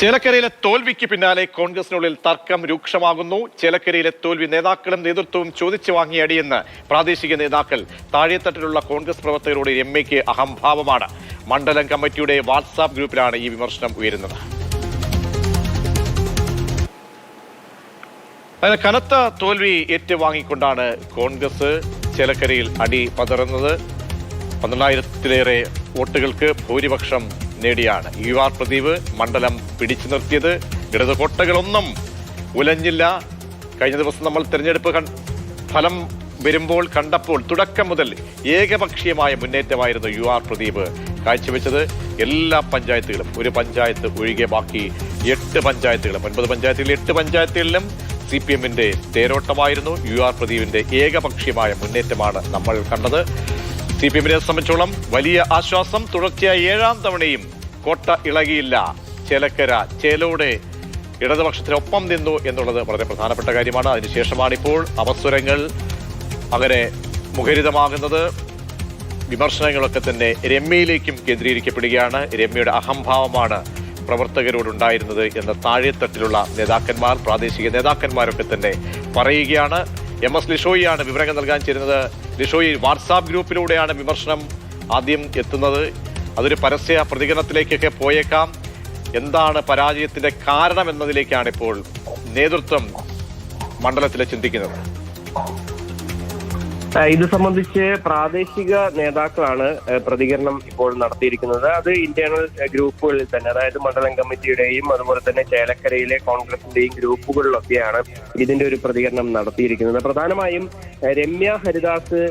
ചേലക്കരയിലെ തോൽവിക്ക് പിന്നാലെ കോൺഗ്രസിനുള്ളിൽ തർക്കം രൂക്ഷമാകുന്നു. ചേലക്കരയിലെ തോൽവി നേതാക്കളും നേതൃത്വവും ചോദിച്ചു വാങ്ങിയടിയെന്ന് പ്രാദേശിക നേതാക്കൾ താഴെത്തട്ടിലുള്ള കോൺഗ്രസ് പ്രവർത്തകരോട് രമ്യയ്ക്ക് അഹംഭാവമാണ്. മണ്ഡലം കമ്മിറ്റിയുടെ വാട്സാപ്പ് ഗ്രൂപ്പിലാണ് ഈ വിമർശനം ഉയരുന്നത്. അങ്ങനെ കനത്ത തോൽവി ഏറ്റുവാങ്ങിക്കൊണ്ടാണ് കോൺഗ്രസ് ചേലക്കരയിൽ അടി പതറുന്നത്. പന്ത്രണ്ടായിരത്തിലേറെ വോട്ടുകൾക്ക് ഭൂരിപക്ഷം നേടിയാണ്. യു ആർ പ്രദീപ് മണ്ഡലം പിടിച്ചു നിർത്തിയത്. ഇടത് കോട്ടകളൊന്നും ഉലഞ്ഞില്ല. കഴിഞ്ഞ ദിവസം നമ്മൾ തിരഞ്ഞെടുപ്പ് ഫലം വരുമ്പോൾ കണ്ടപ്പോൾ തുടക്കം മുതൽ ഏകപക്ഷീയമായ മുന്നേറ്റമായിരുന്നു യു ആർ പ്രദീപ് കാഴ്ചവെച്ചത്. എല്ലാ പഞ്ചായത്തുകളും ഒരു പഞ്ചായത്ത് ഒഴികെ ബാക്കി എട്ട് പഞ്ചായത്തുകളും ഒൻപത് പഞ്ചായത്തുകളിൽ എട്ട് പഞ്ചായത്തുകളിലും സി പി എമ്മിന്റെ തേരോട്ടമായിരുന്നു. യു ആർ പ്രദീപിന്റെ ഏകപക്ഷീയമായ മുന്നേറ്റമാണ് നമ്മൾ കണ്ടത്. സി പി എമ്മിനെ സംബന്ധിച്ചോളം വലിയ ആശ്വാസം. തുടർച്ചയായ ഏഴാം തവണയും കോട്ട ഇളകിയില്ല. ചേലക്കര ചേലോടെ ഇടതുപക്ഷത്തിനൊപ്പം നിന്നു എന്നുള്ളത് വളരെ പ്രധാനപ്പെട്ട കാര്യമാണ്. അതിനുശേഷമാണ് ഇപ്പോൾ അവസരങ്ങൾ അങ്ങനെ മുഖരിതമാകുന്നത്. വിമർശനങ്ങളൊക്കെ തന്നെ രമ്യയിലേക്കും കേന്ദ്രീകരിക്കപ്പെടുകയാണ്. രമ്യയുടെ അഹംഭാവമാണ് പ്രവർത്തകരോടുണ്ടായിരുന്നത് എന്ന താഴെത്തട്ടിലുള്ള നേതാക്കന്മാർ പ്രാദേശിക നേതാക്കന്മാരൊക്കെ തന്നെ പറയുകയാണ്. എം എസ് ലിഷോയിയാണ് വിവരങ്ങൾ നൽകാൻ ചേരുന്നത്. ലിഷോയി വാട്സാപ്പ് ഗ്രൂപ്പിലൂടെയാണ് വിമർശനം ആദ്യം എത്തുന്നത്. അതൊരു പരസ്യ പ്രതികരണത്തിലേക്കൊക്കെ പോയേക്കാം. എന്താണ് പരാജയത്തിന്റെ കാരണം എന്നതിലേക്കാണ് ഇപ്പോൾ നേതൃത്വം മണ്ഡലത്തിലെ ചിന്തിക്കുന്നത്. ഇത് സംബന്ധിച്ച് പ്രാദേശിക നേതാക്കളാണ് പ്രതികരണം ഇപ്പോൾ നടത്തിയിരിക്കുന്നത്. അത് ഇന്റേണൽ ഗ്രൂപ്പുകളിൽ തന്നെ അതായത് മണ്ഡലം കമ്മിറ്റിയുടെയും അതുപോലെ തന്നെ ചേലക്കരയിലെ കോൺഗ്രസിന്റെയും ഗ്രൂപ്പുകളിലൊക്കെയാണ് ഇതിന്റെ ഒരു പ്രതികരണം നടത്തിയിരിക്കുന്നത്. പ്രധാനമായും രമ്യ ഹരിദാസ്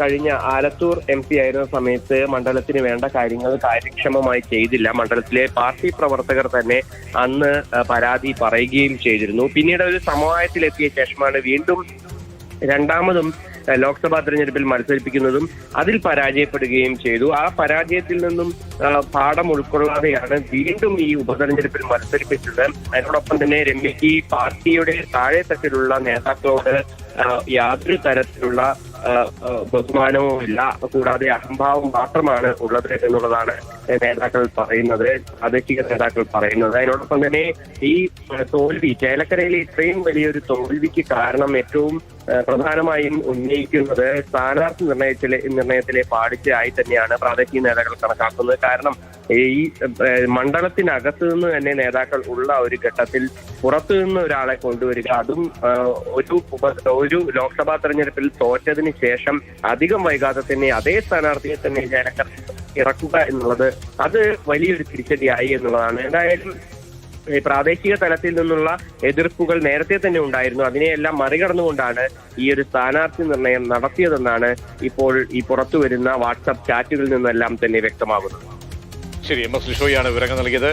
കഴിഞ്ഞ ആലത്തൂർ എം പി ആയിരുന്ന സമയത്ത് മണ്ഡലത്തിന് വേണ്ട കാര്യങ്ങൾ കാര്യക്ഷമമായി ചെയ്തില്ല. മണ്ഡലത്തിലെ പാർട്ടി പ്രവർത്തകർ തന്നെ അന്ന് പരാതി പറയുകയും ചെയ്തിരുന്നു. പിന്നീട് ഒരു സമവായത്തിലെത്തിയ ശേഷമാണ് വീണ്ടും രണ്ടാമതും ലോക്സഭാ തെരഞ്ഞെടുപ്പിൽ മത്സരിപ്പിക്കുന്നതും അതിൽ പരാജയപ്പെടുകയും ചെയ്തു. ആ പരാജയത്തിൽ നിന്നും പാഠം ഉൾക്കൊള്ളാതെയാണ് വീണ്ടും ഈ ഉപതെരഞ്ഞെടുപ്പിൽ മത്സരിപ്പിച്ചത്. അതിനോടൊപ്പം തന്നെ രമ്യക്ക് ഈ പാർട്ടിയുടെ താഴെത്തട്ടിലുള്ള നേതാക്കളോട് ആഹ്, യാതൊരു തരത്തിലുള്ള ബഹുമാനവും ഇല്ല. കൂടാതെ അഹംഭാവം മാത്രമാണ് ഉള്ളത് എന്നുള്ളതാണ് നേതാക്കൾ പറയുന്നത് പ്രാദേശിക നേതാക്കൾ പറയുന്നത്. അതിനോടൊപ്പം തന്നെ ഈ തോൽവി ചേലക്കരയിലെ ഇത്രയും വലിയൊരു തോൽവിക്ക് കാരണം ഏറ്റവും പ്രധാനമായും ഉന്നയിക്കുന്നത് സ്ഥാനാർത്ഥി നിർണയത്തിലെ നിർണയത്തിലെ പാളിച്ചയായി തന്നെയാണ് പ്രാദേശിക നേതാക്കൾ കണക്കാക്കുന്നത്. കാരണം ഈ മണ്ഡലത്തിനകത്ത് നിന്ന് തന്നെ നേതാക്കൾ ഉള്ള ഒരു ഘട്ടത്തിൽ പുറത്തു നിന്ന് ഒരാളെ കൊണ്ടുവരിക അതും ഒരു ഒരു ലോക്സഭാ തെരഞ്ഞെടുപ്പിൽ തോറ്റതിന് ശേഷം അധികം വൈകാതെ തന്നെ അതേ സ്ഥാനാർത്ഥിയെ തന്നെ ജനങ്ങൾ ഇറക്കുക എന്നുള്ളത് അത് വലിയൊരു തിരിച്ചടിയായി എന്നുള്ളതാണ്. എന്തായാലും പ്രാദേശിക തലത്തിൽ നിന്നുള്ള എതിർപ്പുകൾ നേരത്തെ തന്നെ ഉണ്ടായിരുന്നു. അതിനെയെല്ലാം മറികടന്നുകൊണ്ടാണ് ഈ ഒരു സ്ഥാനാർത്ഥി നിർണയം നടത്തിയതെന്നാണ് ഇപ്പോൾ ഈ പുറത്തു വരുന്ന വാട്സപ്പ് ചാറ്റുകളിൽ നിന്നെല്ലാം തന്നെ വ്യക്തമാകുന്നത്. ശരി എം എസ് ലിഷോയാണ് വിവരങ്ങൾ നൽകിയത്.